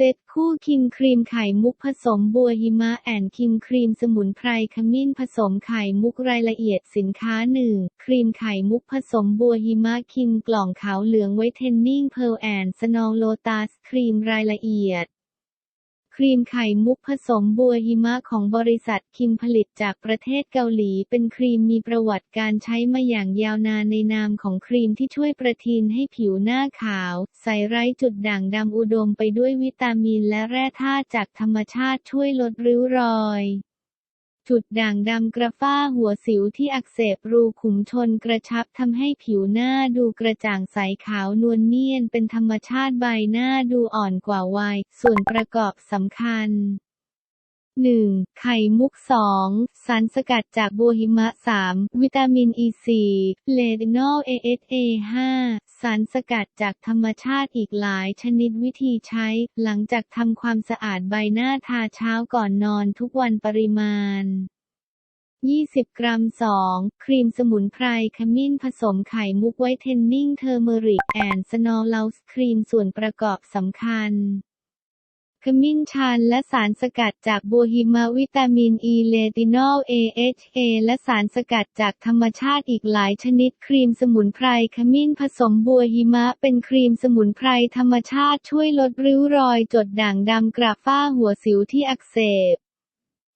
เซตคู่คิมครีมไข่มุกผสมบัวหิมะแอนคิมครีมสมุนไพรขมิ้นผสมไข่มุกรายละเอียดสินค้าหนึ่งครีมไข่มุกผสมบัวหิมะคิมกล่องขาวเหลืองไวเทนนิ่งเพลแอนสนองโลตัสครีมรายละเอียด รีมไข่มุกผสมบัวหิมะของบริษัทคิมผลิตจากประเทศเกาหลี เป็นครีมมีประวัติการใช้มาอย่างยาวนานในนามของครีมที่ช่วยประทินให้ผิวหน้าขาว ใสไร้จุดด่างดำอุดมไปด้วยวิตามินและแร่ธาตุจากธรรมชาติช่วยลดริ้วรอย จุดด่างดำกระฝ้าหัวสิวที่อักเสบรูขุมชนกระชับทำให้ผิวหน้าดูกระจ่างใสขาวนวลเนียนเป็นธรรมชาติใบหน้าดูอ่อนกว่าวัย ส่วนประกอบสำคัญ 1. ไข่มุก 2. สารสกัดจากบัวหิมะ 3. วิตามินอ e 4 เลตินอล AHA 5 สารสกัดจากธรรมชาติอีกหลายชนิดวิธีใช้ หลังจากทำความสะอาดใบหน้าทาเช้าก่อนนอนทุกวันปริมาณ20 กรัม 2. ครีมสมุนไพรขมิ้นผสมไข่มุกไวท์เทนนิ่งเทอร์เมริกแอนสโนว์เลาส์ครีมส่วนประกอบสำคัญ ขมิ้นชันและสารสกัดจากบัวหิมะวิตามินอีเลตินอล AHA และสารสกัดจากธรรมชาติอีกหลายชนิดครีมสมุนไพรขมิ้นผสมบัวหิมะเป็นครีมสมุนไพรธรรมชาติช่วยลดริ้วรอยจดด่างดำกระฝ้าหัวสิวที่อักเสบ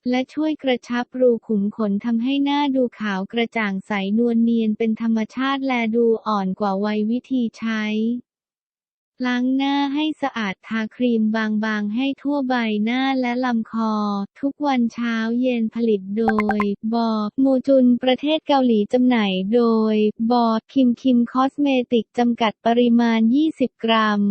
และช่วยกระชับรูขุมขนทำให้หน้าดูขาวกระจ่างใสนวลเนียนเป็นธรรมชาติและดูอ่อนกว่าวัยวิธีใช้ ล้างหน้าให้สะอาดทาครีมบางๆ ให้ทั่วใบหน้าและลำคอ ทุกวันเช้าเย็นผลิตโดย บอโมจุนประเทศเกาหลีจำหน่ายโดย บอคิมคิมคอสเมติกจำกัดปริมาณ 20 กรัม